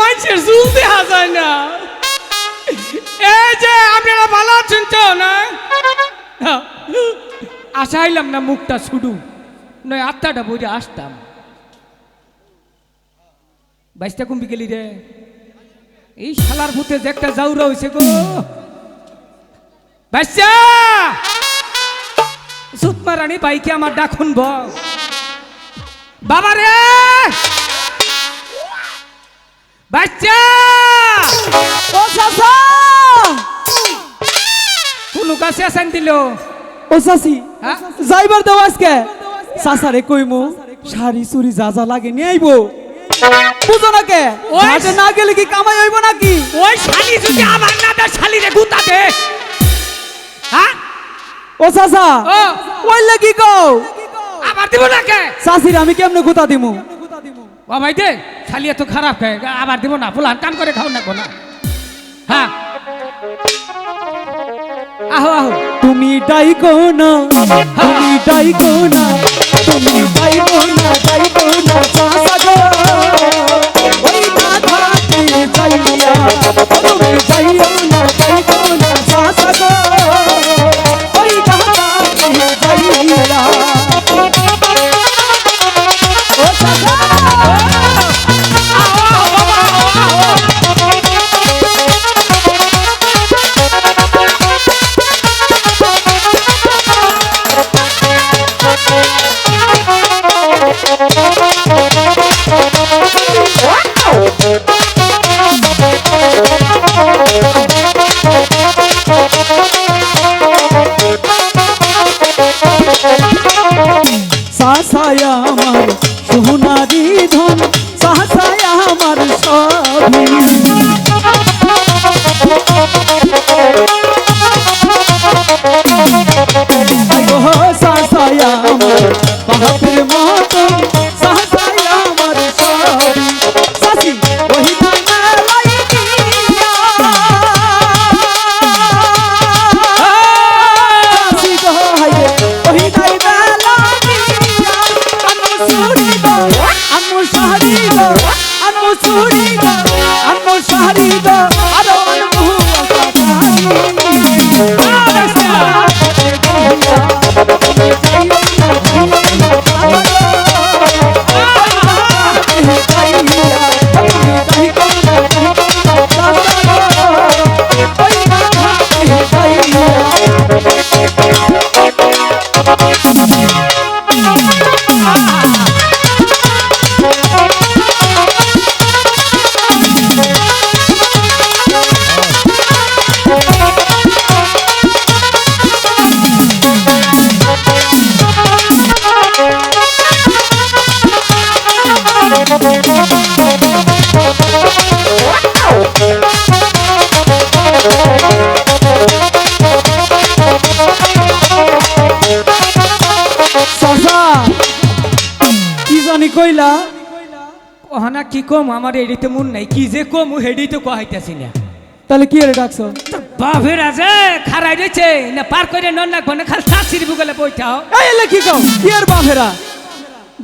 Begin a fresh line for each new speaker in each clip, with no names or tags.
মানুষের চুল দেখা যায় না। এই যে, আপনারা ভালো আছেন তো, না? আশা আইলাম না মুখটা শুধু নয়, আত্মাটা বুঝে আসতাম। বাইশটা কুম্পি গেলি রে। এই শালার ভূতে যে একটা জাউরা হয়েছে গো। বাইশা সুতমা রানী বাইকে আমার ডাকুন বাবা রে বাচ্চা!
ও চাচা!
কোনো কাছে আসান দিল?
ও চাচি? যাইবার দাও আজকে। চাচারে কইমু শাড়ি চুরি যা যা লাগে নিয়ে আইবো। বুঝো না কে?
ওই-
না গেলে কি কামাই হইব নাকি?
ওই শালি যদি আমার না দেয় শালি রে গুতা দে। হ্যাঁ
ও চাচা
ও।
ওইলে কি কও।
আবার দিব না কে?
চাচির আমি কেমনে গুতা দিমু?
দে শালি এত খারাপ খায় আবার দিব না। ফুলান, কাম করে খাও না না হ্যাঁ। আহো আহো।
তুমি ডাইকো না, তুমি ডাইকো না, তুমি ডাইকো না ডাইকো না গো ওই দাদাকে যাইয়া তুমি যাইও কইলা
ওহানা কি কম? আমার এডিতে মন নাই। কি যে কম হেডি তো কহাইতেছি না।
তাহলে কি রে ডাকছ?
বাপের আছে খারাই রয়েছে না পার করে নন না কোনে খাল শাশির বুগলে বইটাও
এই এলে কি কও কি আর বাপেরা?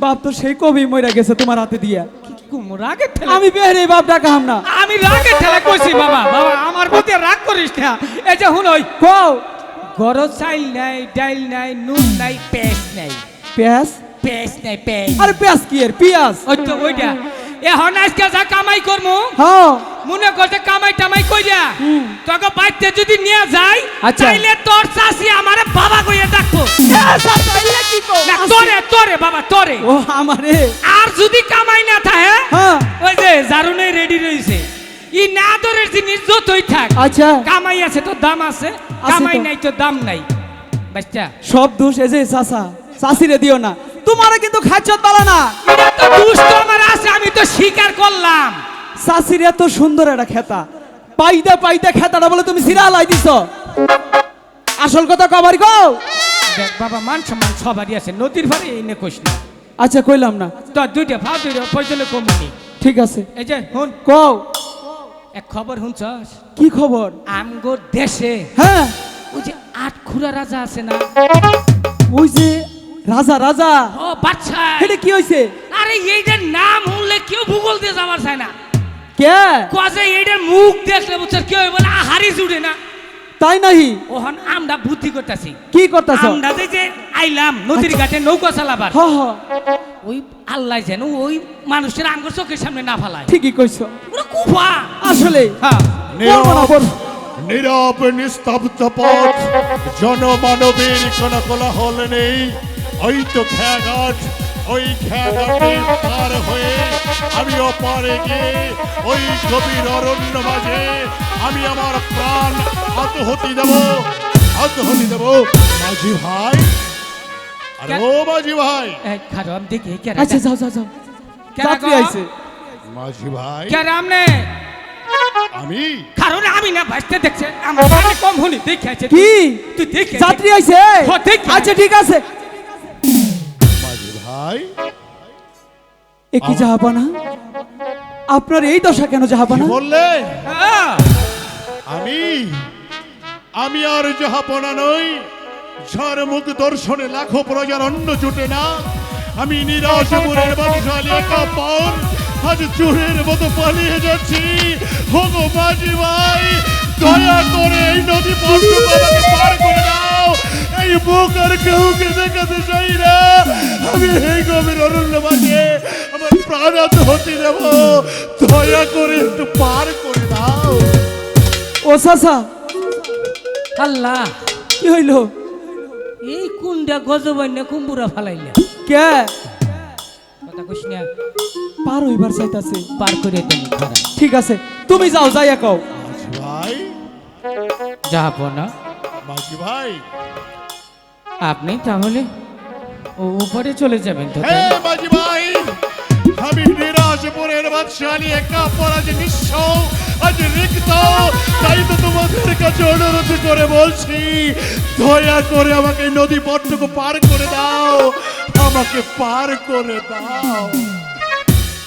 বাপ তো সেই কবি মইরা গেছে তোমার হাতে দিয়া।
কুমু রাগে
আমি বেহরে বাপ ডাকা হাম না।
আমি রাগে ঠেলা কইছি বাবা। বাবা আমার প্রতি রাগ করিস না। এই যে হুন ওই।
কও।
গরজ চাইল নাই ডাইল নাই নুন নাই পেস্ট নাই।
পেঁয়াজ?
পেস্ট নাই পেস্ট
আরে পেঁয়াজ কি এর? পেঁয়াজ।
ওই তো ওইটা। এ হন আজকে যা কামাই করমু।
হ্যাঁ।
মনে করতে কামাই টামাই কইরা। তোকে বাইতে যদি নিয়ে যাই
আচ্ছা।
তাইলে তোর চাষি আমারে বাবা কইয়া ডাকবো। না তোরে তোরে বাবা তোরে।
ও আমারে।
আর যদি কামাই না থাকে
হ্যাঁ।
ওই যে জারুনে রেডি রইছে। ই না দরের জিনিস যতই থাক।
আচ্ছা।
কামাই আছে তো দাম আছে।
আছে
কামাই নাই তো দাম নাই। বাচ্চা।
সব দোষ এই যে চাচা চাষিরে দিও না। তোমারে কিন্তু খাচ্ছত বালা না।
এটা তো দুষ্ট আমার আছে আমি তো স্বীকার করলাম।
চাষির এত সুন্দর একটা খেতা। পাইদা পাইদা খেতাটা বলে তুমি সিরা লাই দিছ। আসল কথা কবার গো।
দেখ বাবা মান সম্মান সবারই আছে নদীর ভারে এনে কইস না।
আচ্ছা কইলাম না।
তো দুইটা ভাও দুইটা পয়সলে কমুনি।
ঠিক আছে।
এই যে হুন।
কও।
এক খবর শুনছস?
কি খবর?
আমগোর দেশে
হ্যাঁ।
ওই যে আট খুরা রাজা আছে না?
ওই যে রাজা রাজা।
ও বাচ্চা
এটা কি হইছে?
আরে এইটার নাম শুনলে কেউ ভূগোল দিয়ে যাওয়ার চায় না।
কে?
কজে এইটার মুখ দেখলে বুঝছস কি হয় বলে আহারি জুড়ে না।
তাই নাহি?
ওহন আমরা বুদ্ধি করতেছি।
কি করতেছ?
আমরা যে যে আইলাম নদীর ঘাটে নৌকা চালাবার।
হ হ
ওই আল্লাহ যেন ওই মানুষের আঙ্গুর চোখের সামনে না ফালায়।
ঠিকই কইছো।
ওরা কুফা।
আসলে
হ্যাঁ
নীরব নিস্তব্ধ পথ। জনমানবের কোন কোলাহল নেই। ওই তো খেয়াঘাট ওই খেয়াঘাটে পার হয়ে আমি ওপারে গিয়ে ওই গভীর অরণ্য মাঝে আমি আমার প্রাণ আত্মহতি দেব আত্মহতি দেব। মাঝি ভাই আরে ও মাঝি ভাই।
এই খারো আমি দেখি কে
আচ্ছা যাও যাও যাও। যাত্রী আইছে।
মাঝি ভাই।
কে রাম নে।
আমি?
কারণ আমি না ভাসতে দেখছে আমার কম হলি দেখে আছে।
কি?
তুই দেখে
যাত্রী আইছে?
হ, ঠিক আছে।
আচ্ছা ঠিক আছে। এ কি জাহাপানা? আপনার এই দশা কেন জাহাপানা?
বললে?
হ্যাঁ।
আমি আমি আর যাহাপনা নই। ঝড় মুখ দর্শনে লাখো প্রজার অন্ন জুটে না। আমি নিরাশ মনের বাদশালী একা পান আজ চোরের মতো পালিয়ে যাচ্ছি। হোগো মাঝি ভাই দয়া করে এই নদী আমাকে পার করে দাও। এই বুক আর কেউকে দেখাতে চাই না আমি এই গভীর অরণ্য মাঝে আমার প্রাণ হতে দেব। দয়া করে একটু পার করে দাও।
ও সাসা।
আল্লাহ।
কি হইল?
এই কুন্ডা গজবন্য কুম্বুরা ফালাইলা।
কে?
কথা কইস না।
পার হইবার চাইতাছে।
পার করে দেন
ঠিক আছে তুমি যাও যাইয়া কও।
ভাই।
যাব না।
ভাই।
আপনি তাহলে উপরে চলে যাবেন তো
মাঝি ভাই আমি বাদশালী একা পরাজ নিঃস্ব আজ রিক্ত। তাই তো তোমাদের কাছে অনুরোধ করে বলছি দয়া করে আমাকে এই নদী পথটুকু পার করে দাও আমাকে পার করে দাও।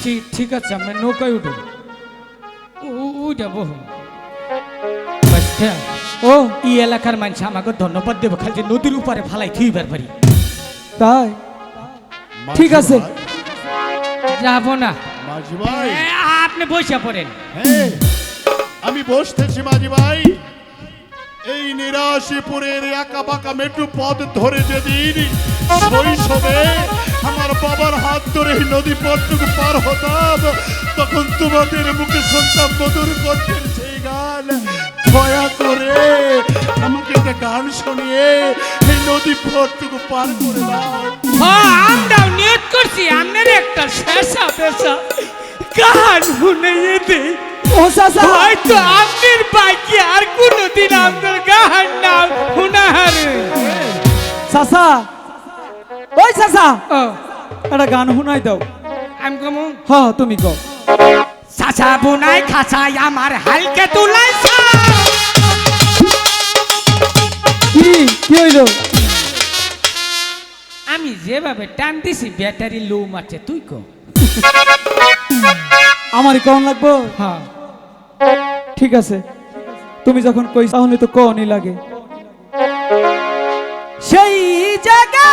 ঠিক ঠিক আছে আমরা নৌকায় উঠুন বাচ্চা।
ও।
এই এলাকার মানুষ আমাকে ধন্যবাদ দেবো খালি যে নদীর উপরে ফালাই থুইবার পারি
তাই? ঠিক আছে।
যাব না।
মাঝি ভাই।
আপনি বসে পড়েন।
হ্যাঁ আমি বসতেছি মাঝি ভাই। এই নিরাশিপুরের একা বাঁকা মেট্রো পথ ধরে যেদিন শৈশবে আমার বাবার হাত ধরে এই নদী পথটুকু পার হতাম তখন তোমাদের মুখে শুনতাম মধুর কণ্ঠের সেই গান। দয়া করে আমাকে একটা গান শুনিয়ে এই নদী পথটুকু পার করে দাও।
হ্যাঁ আমরাও নিয়ত করছি আপনার একটা শেষা পেশা। গান দেই হয়তো বাকি আর কোনোদিন আপনার গান নাম শুনাহারে
সাসা ওই সাসা
ও।
একটা গান শুনাই দাও।
আমি কমু।
হ তুমি কও।
চাচা বোনাই খাঁচাই আমার হালকে তুলাই।
কি কি হইল?
আমি যেভাবে টানতেছি দিছি ব্যাটারি লো মারছে তুই কো।
আমার কেমন লাগবো?
হ্যাঁ।
ঠিক আছে। তুমি যখন কই তাহলে তো কনই লাগে। সেই জায়গা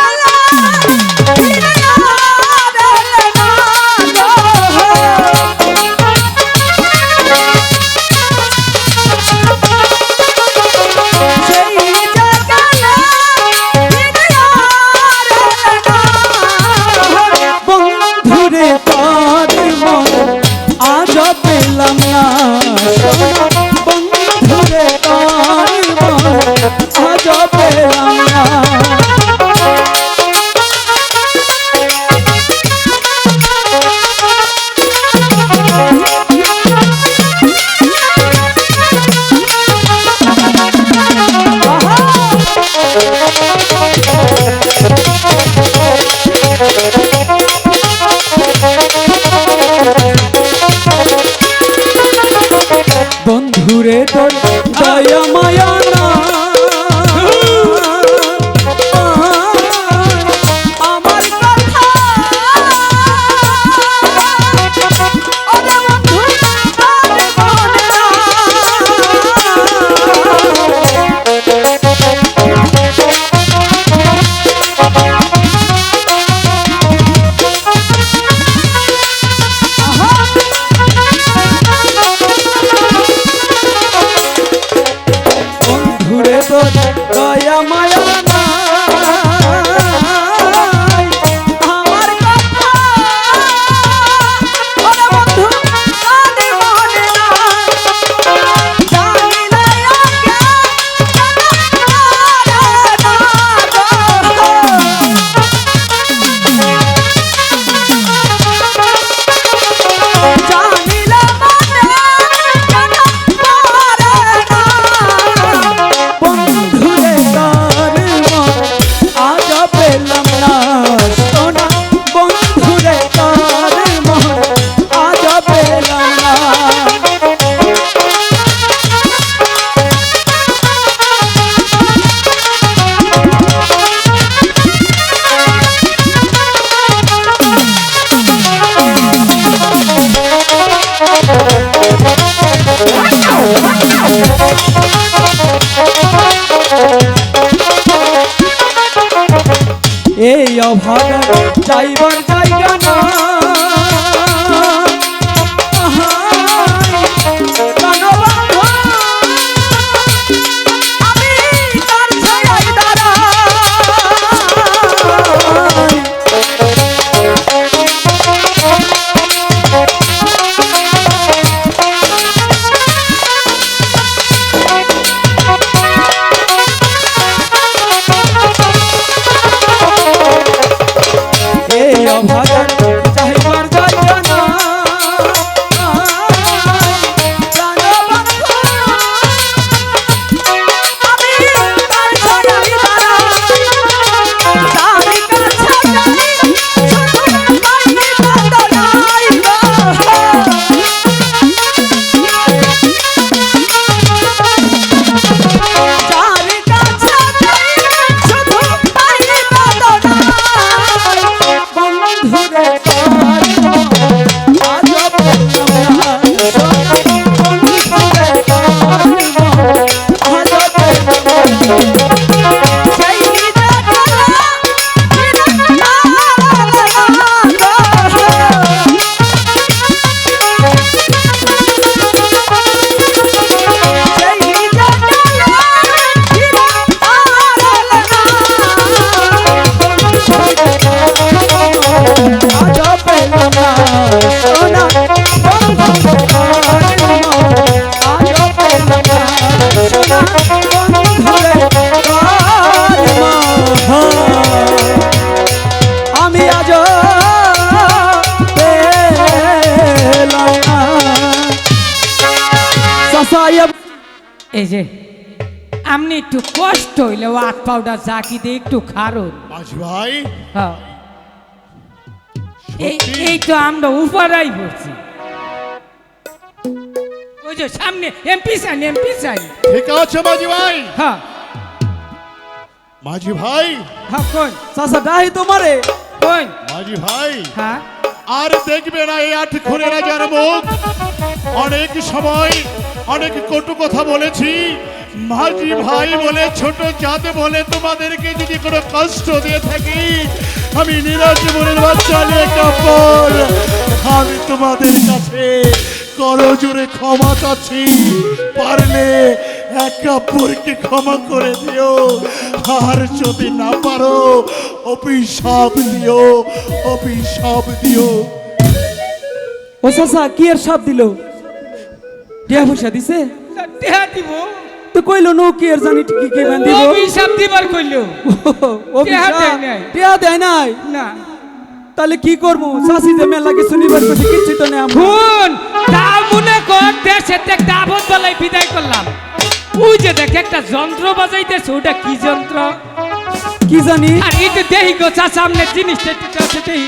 এই
যে আপনি একটু কষ্ট হইলে ওয়াট পাউডার জাকি দিয়ে একটু খারুন
ভাই।
হ্যাঁ। এই এই তো আমরা উপরাই পড়ছি ওই যে সামনে এমপি সাইন এমপি সাইন
ঠিক আছে মাঝি ভাই।
হ্যাঁ।
মাঝি ভাই।
হ্যাঁ কোন
চাষা ডাহি তোমারে।
কোন
মাঝি ভাই।
হ্যাঁ।
আর দেখবে না এই আট খুনে রাজার মুখ। অনেক সময় অনেক কটু কথা বলেছি। মাঝি ভাই বলে, ছোট জাত বলে, তোমাদেরকে যদি কোনো কষ্ট দিয়ে থাকি, আমি নিরাজ জীবনের বাচ্চা নিয়ে কাপড়। আমি তোমাদের কাছে করো জোরে ক্ষমা চাচ্ছি। পারলে এক কাপড়কে ক্ষমা করে দিও। আর যদি না পারো, অভিশাপ দিও অভিশাপ দিও।
ও চাষা কি এর সাপ দিল? টিয়া পয়সা দিছে?
টেহা দিব।
তো কইলো নো কি এর জানি কি কে বান দিব?
অভিশাপ দিবার কইলো। টিয়া দেয় নাই।
টিয়া দেয় নাই?
না।
তাহলে কি করব? চাষি যে মেলা কিছু নিবার করছে কিচ্ছু তো নেই
শুন তা মনে কর দেশে একটা আবদ বলাই বিদায় করলাম। ওই যে দেখ একটা যন্ত্র বাজাইতেছে ওটা কি যন্ত্র?
কি জানি?
আর এই যে দেহি গো চা সামনে জিনিসটা একটু দেহি।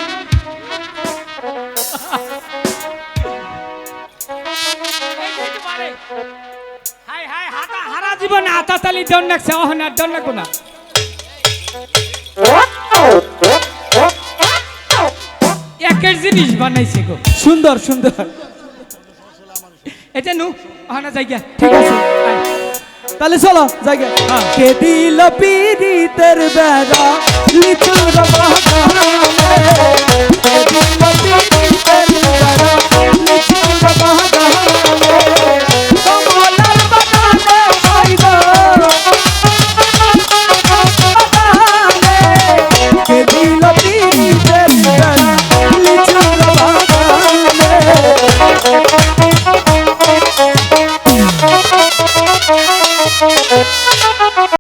হাই হাই হাতা হারা জীবনে হাতা তালি দন রাখছে অহন আর দন রাখো না একের জিনিস বানাইছে গো।
সুন্দর সুন্দর।
এটা নু অহনা জায়গা
ঠিক আছে তাহলে চলো জায়গা।
হ্যাঁ।
কে দিল বেড়া? বাগানে